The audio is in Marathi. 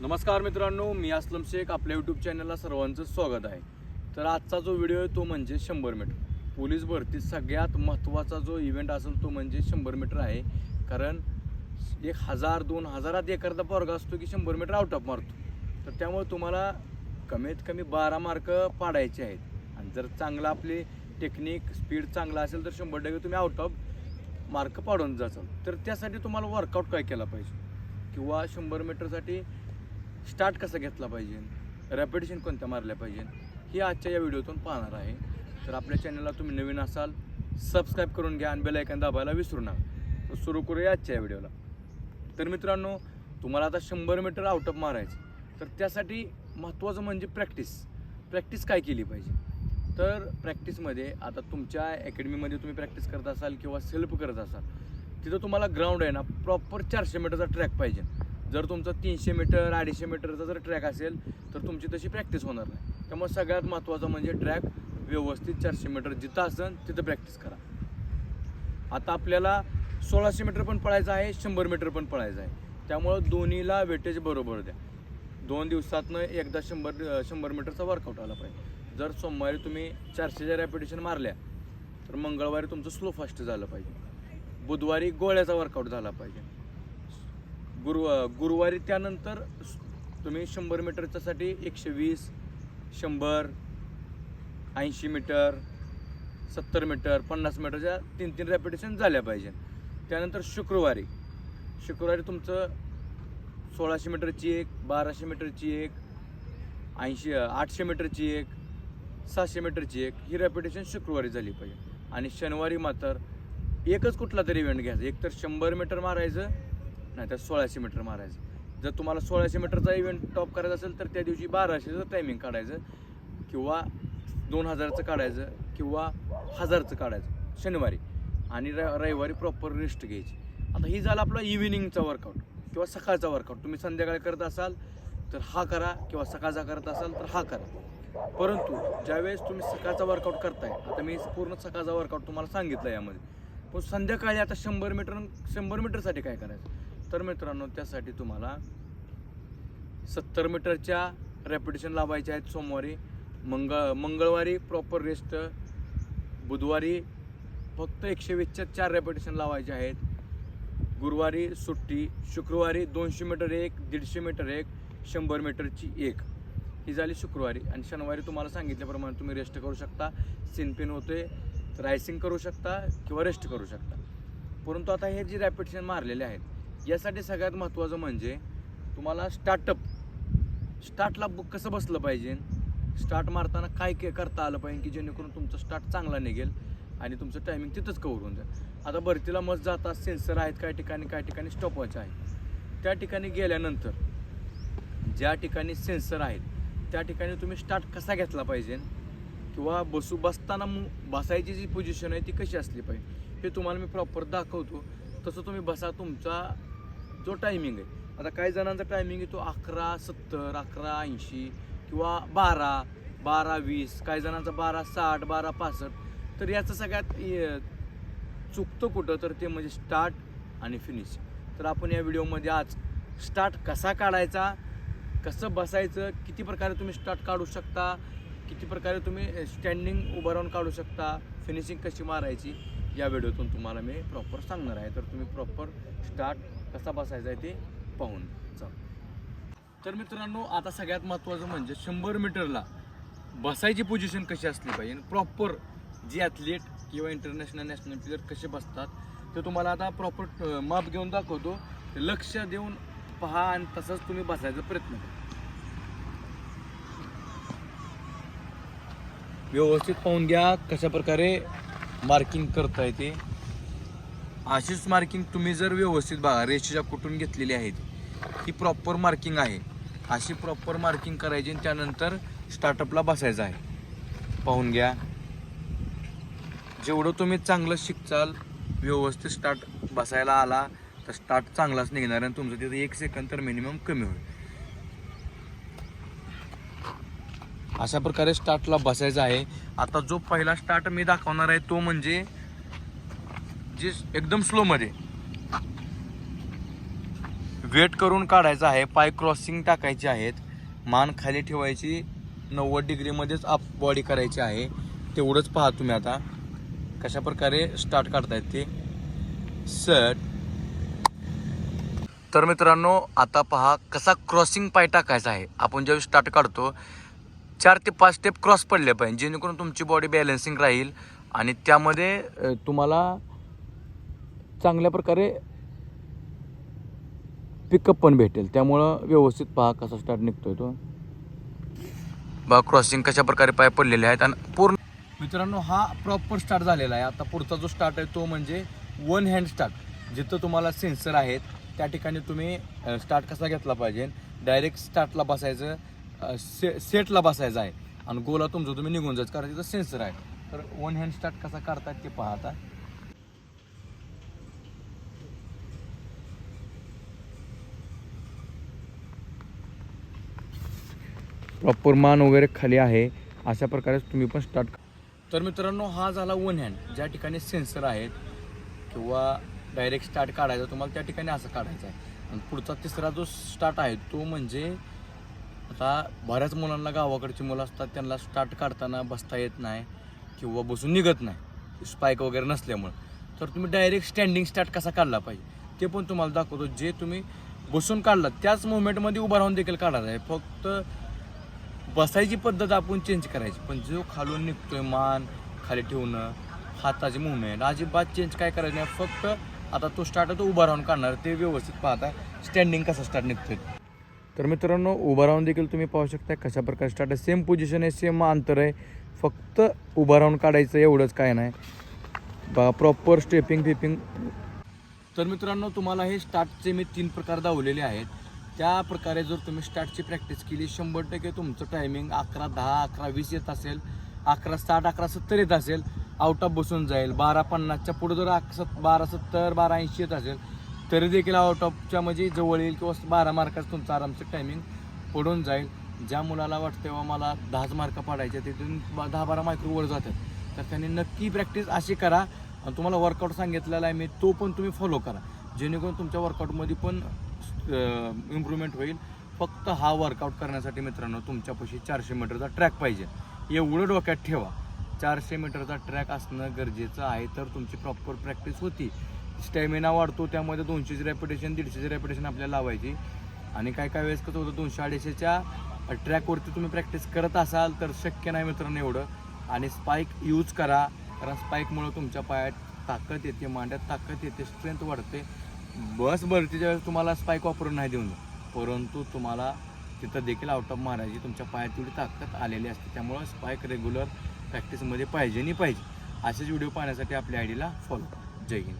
नमस्कार मित्रांनो मी असलम शेख आपल्या यूट्यूब चॅनलला सर्वांचं स्वागत आहे. तर आजचा जो व्हिडिओ आहे तो म्हणजे शंभर मीटर पोलीस भरतीत सगळ्यात महत्त्वाचा जो इव्हेंट असेल तो म्हणजे शंभर मीटर आहे. कारण एक हजार दोन हजारात एखादा पोरगा असतो की शंभर मीटर आउट ऑफ मारतो. तर त्यामुळे तुम्हाला कमीत कमी बारा मार्क पाडायचे आहेत. आणि जर चांगला आपली टेक्निक स्पीड चांगला असेल तर शंभर टक्के तुम्ही आउट ऑफ मार्क पाडून जाचाल. तर त्यासाठी तुम्हाला वर्कआउट काय केला पाहिजे? किंवा शंभर मीटरसाठी स्टार्ट कसा घेतला पाहिजे? रॅपिटेशन कोणत्या मारल्या पाहिजे? हे आजच्या या व्हिडिओतून पाहणार आहे. तर आपल्या चॅनलला तुम्ही नवीन असाल सबस्क्राईब करून घ्या आणि बेलायकन दाबायला विसरू नका. तर सुरू करूया आजच्या या व्हिडिओला. तर मित्रांनो तुम्हाला आता शंभर मीटर आउट ऑफ मारायचं तर त्यासाठी महत्त्वाचं म्हणजे प्रॅक्टिस प्रॅक्टिस काय केली पाहिजे? तर प्रॅक्टिसमध्ये आता तुमच्या अकॅडमीमध्ये तुम्ही प्रॅक्टिस करत असाल किंवा सेल्फ करत असाल तिथं तुम्हाला ग्राउंड आहे ना प्रॉपर चारशे मीटरचा ट्रॅक पाहिजे. जर तुमचा तीनशे मीटर अडीचशे मीटरचा जर ट्रॅक असेल तर तुमची तशी प्रॅक्टिस होणार नाही. त्यामुळे सगळ्यात महत्त्वाचं म्हणजे ट्रॅक व्यवस्थित चारशे मीटर जिथं असेल तिथं प्रॅक्टिस करा. आता आपल्याला सोळाशे मीटर पण पळायचं आहे शंभर मीटर पण पळायचं आहे. त्यामुळं दोन्हीला वेटेज बरोबर द्या. दोन दिवसातनं एकदा शंभर शंभर मीटरचा वर्कआउट आला पाहिजे. जर सोमवारी तुम्ही चारशेच्या रॅपिटेशन मारल्या तर मंगळवारी तुमचं स्लो फास्ट झालं पाहिजे. बुधवारी गोळ्याचा वर्कआउट झाला पाहिजे. गुरु गुरुवारी त्यानंतर तुम्ही शंभर मीटरच्यासाठी एकशे वीस शंभर ऐंशी मीटर सत्तर मीटर पन्नास मीटरच्या तीन तीन रॅपिटेशन झाल्या पाहिजे. त्यानंतर शुक्रवारी. शुक्रवारी तुमचं सोळाशे मीटरची एक बाराशे मीटरची एक ऐंशी आठशे मीटरची एक सहाशे मीटरची एक ही रॅपिटेशन शुक्रवारी झाली पाहिजे. आणि शनिवारी मात्र एकच कुठला तरी इव्हेंट घ्यायचा. एक तर शंभर मीटर मारायचं नाही तर सोळाशे मीटर मारायचं. जर तुम्हाला सोळाशे मीटरचा इव्हेंट टॉप करायचा असेल तर त्या दिवशी बाराशेचं टायमिंग काढायचं किंवा दोन हजारचं काढायचं किंवा हजारचं काढायचं शनिवारी. आणि र रविवारी प्रॉपर रेस्ट घ्यायची. आता ही झालं आपला इव्हिनिंगचा वर्कआउट किंवा सकाळचा वर्कआउट तुम्ही संध्याकाळी करत असाल तर हा करा किंवा सकाळचा करत असाल तर हा करा. परंतु ज्यावेळेस तुम्ही सकाळचा वर्कआउट करताय आता मी पूर्ण सकाळचा वर्कआउट तुम्हाला सांगितलं यामध्ये. पण संध्याकाळी आता शंभर मीटर शंभर मीटरसाठी काय करायचं? तर मित्रांनो त्यासाठी तुम्हाला सत्तर मीटरच्या रॅपिटेशन लावायच्या आहेत सोमवारी. मंगळ मंगळवारी प्रॉपर रेस्ट बुधवारी फक्त एकशे वीसच्या चार रॅपिटेशन लावायचे आहेत. गुरुवारी सुट्टी शुक्रवारी दोनशे मीटर एक दीडशे मीटर एक शंभर मीटरची एक. ही झाली शुक्रवारी आणि शनिवारी तुम्हाला सांगितल्याप्रमाणे तुम्ही रेस्ट करू शकता. सिनपिन होते रायसिंग करू शकता किंवा रेस्ट करू शकता. परंतु आता हे जे रॅपिटेशन मारलेले आहेत यासाठी सगळ्यात महत्त्वाचं म्हणजे तुम्हाला स्टार्टअप स्टार्टला बुक कसं बसलं पाहिजे? स्टार्ट मारताना काय के करता आलं पाहिजे की जेणेकरून तुमचं स्टार्ट चांगला निघेल आणि तुमचं टायमिंग तिथंच कवर होऊन जाईल. आता भरतीला मस्त जाता सेन्सर आहेत काय ठिकाणी काही ठिकाणी स्टॉपवॉच आहे. त्या ठिकाणी गेल्यानंतर ज्या ठिकाणी सेन्सर आहेत त्या ठिकाणी तुम्ही स्टार्ट कसा घेतला पाहिजे? किंवा बसू बसताना मु- बसायची जी पोझिशन आहे ती कशी असली पाहिजे? हे तुम्हाला मी प्रॉपर दाखवतो. तसं तुम्ही बसा तुमचा जो टायमिंग आहे. आता काही जणांचा टायमिंग आहे तो अकरा सत्तर अकरा ऐंशी किंवा बारा बारा वीस काही जणांचा बारा साठ बारा पासष्ट. तर याचं सगळ्यात चुकतं कुठं? तर ते म्हणजे स्टार्ट आणि फिनिश तर आपण या व्हिडिओमध्ये आज स्टार्ट कसा काढायचा कसं बसायचं किती प्रकारे तुम्ही स्टार्ट काढू शकता किती प्रकारे तुम्ही स्टँडिंग उभं राहून काढू शकता फिनिशिंग कशी मारायची या व्हिडिओतून तुम्हाला मी प्रॉपर सांगणार आहे. तर तुम्ही प्रॉपर स्टार्ट कसा बसायचा आहे ते पाहून. जा तर मित्रांनो आता सगळ्यात महत्त्वाचं म्हणजे शंभर मीटरला बसायची पोझिशन कशी असली पाहिजे? प्रॉपर जे ॲथलीट किंवा इंटरनॅशनल नॅशनल प्लेअर कसे बसतात ते तुम्हाला आता प्रॉपर माप घेऊन दाखवतो. लक्ष देऊन पहा आणि तसंच तुम्ही बसायचा प्रयत्न करा. व्यवस्थित पाहून घ्या कशा प्रकारे मार्किंग करता येते अशीच मार्किंग तुम्ही जर व्यवस्थित बघा रेषेच्या कुठून घेतलेली आहे ती ही प्रॉपर मार्किंग आहे. अशी प्रॉपर मार्किंग करायची आणि त्यानंतर स्टार्टअपला बसायचं आहे. पाहून घ्या. जेवढं तुम्ही चांगलं शिकचाल व्यवस्थित स्टार्ट बसायला आला तर स्टार्ट चांगलाच निघणार आणि तुमचं तिथे एक सेकंद तर मिनिमम कमी होईल. अशा प्रकारे स्टार्टला बसायचं आहे. आता जो पहिला स्टार्ट मी दाखवणार आहे तो म्हणजे जे एकदम स्लोमध्ये वेट करून काढायचं आहे पाय क्रॉसिंग टाकायचे आहेत मान खाली ठेवायची नव्वद डिग्रीमध्येच अप बॉडी करायची आहे तेवढंच पहा तुम्ही आता कशा प्रकारे स्टार्ट काढतायत ते. सट तर मित्रांनो आता पहा कसा क्रॉसिंग पाय टाकायचा आहे. आपण ज्यावेळी स्टार्ट काढतो चार ते पाच स्टेप क्रॉस पडले पाहिजे जेणेकरून तुमची बॉडी बॅलन्सिंग राहील आणि त्यामध्ये तुम्हाला चांगल्या प्रकारे पिकअप पण भेटेल. त्यामुळं व्यवस्थित पहा कसा स्टार्ट निघतोय तो. बा क्रॉसिंग कशा प्रकारे पाय पडलेले आहेत आणि पूर्ण मित्रांनो हा प्रॉपर स्टार्ट झालेला आहे. आता पुढचा जो स्टार्ट आहे तो म्हणजे वन हँड स्टार्ट जिथं तुम्हाला सेन्सर आहेत त्या ठिकाणी तुम्ही स्टार्ट कसा घेतला पाहिजे. डायरेक्ट स्टार्टला बसायचं से सेटला बसायचं आहे. आणि गोला तुमचं तुम्ही निघून जायचं कारण तिथं सेन्सर आहे. तर वन हँड स्टार्ट कसा करतात ते पहा प्रॉपर मान वगैरे खाली आहे अशा प्रकारे तुम्ही पण स्टार्ट तर मित्रांनो हा झाला वन हँड ज्या ठिकाणी सेन्सर आहेत किंवा डायरेक्ट स्टार्ट काढायचा तुम्हाला त्या ठिकाणी असं काढायचं आहे. आणि पुढचा तिसरा जो स्टार्ट आहे तो म्हणजे आता बऱ्याच मुलांना गावाकडची मुलं असतात त्यांना स्टार्ट काढताना बसता येत नाही किंवा बसून निघत नाही स्पाईक वगैरे नसल्यामुळं. तर तुम्ही डायरेक्ट स्टँडिंग स्टार्ट कसा काढला पाहिजे ते पण तुम्हाला दाखवतो. जे तुम्ही बसून काढला त्याच मुवमेंटमध्ये उभा राहून देखील काढायचं आहे. फक्त बसायची पद्धत आपण चेंज करायची. पण जो खालून निघतोय मान खाली ठेवणं हाताची मुवमेंट अजिबात चेंज काय करायचं नाही. फक्त आता तो स्टार्ट तो उभा राहून काढणार ते व्यवस्थित पाहता स्टँडिंग कसा स्टार्ट निघतोय. तर मित्रांनो उभा राहून देखील तुम्ही पाहू शकता कशा प्रकारे स्टार्ट आहे सेम पोझिशन आहे सेम अंतर आहे. फक्त उभा राहून काढायचं एवढंच काय नाही. बा प्रॉपर स्टेपिंग फिपिंग तर मित्रांनो तुम्हाला हे स्टार्टचे मी तीन प्रकार दावलेले आहेत. त्या प्रकारे जर तुम्ही स्टार्टची प्रॅक्टिस केली शंभर टक्के तुमचं टायमिंग अकरा दहा अकरा वीस येत असेल. अकरा साठ अकरा सत्तर येत असेल. आउट ऑफ बसून जाईल. बारा पन्नासच्या पुढे जर अक- सत बारा सत्तर बारा ऐंशी येत असेल तरी देखील आउट ऑफच्या म्हणजे जवळ येईल किंवा बारा मार्काचं तुमचं आरामचं टायमिंग पडून जाईल. ज्या मुलाला वाटतं तेव्हा मला दहाच मार्क पाडायचे तिथून दहा बारा मार्क वर जातात. तर त्यांनी नक्की प्रॅक्टिस अशी करा. आणि तुम्हाला वर्कआउट सांगितलेला आहे मी तो पण तुम्ही फॉलो करा. जेणेकरून तुमच्या वर्कआउटमध्ये पण इम्प्रूव्हमेंट होईल. फक्त हा वर्कआउट करण्यासाठी मित्रांनो तुमच्यापाशी चारशे मीटरचा ट्रॅक पाहिजे. एवढं डोक्यात ठेवा. चारशे मीटरचा ट्रॅक असणं गरजेचं आहे तर तुमची प्रॉपर प्रॅक्टिस होती. स्टॅमिना वाढतो त्यामध्ये दोनशेची रेपिटेशन दीडशेची रेपिटेशन आपल्याला लावायची. आणि काय काय वेळेस कसं होतं दोनशे अडीचशेच्या ट्रॅकवरती तुम्ही प्रॅक्टिस करत असाल तर शक्य नाही मित्रांनो एवढं. आणि स्पाईक यूज करा. कारण स्पाईकमुळं तुमच्या पायात ताकद येते मांड्यात ताकद येते स्ट्रेंथ वाढते. बस भरतीच्या वेळेस तुम्हाला स्पाईक वापरून नाही देऊन परंतु तुम्हाला तिथं देखील आउट ऑफ मारायची तुमच्या पायात तेवढी ताकद आलेली असते. त्यामुळं स्पाईक रेग्युलर प्रॅक्टिसमध्ये पाहिजे नाही पाहिजे. असेच व्हिडिओ पाहण्यासाठी आपल्या आयडीला फॉलो जय हिंद.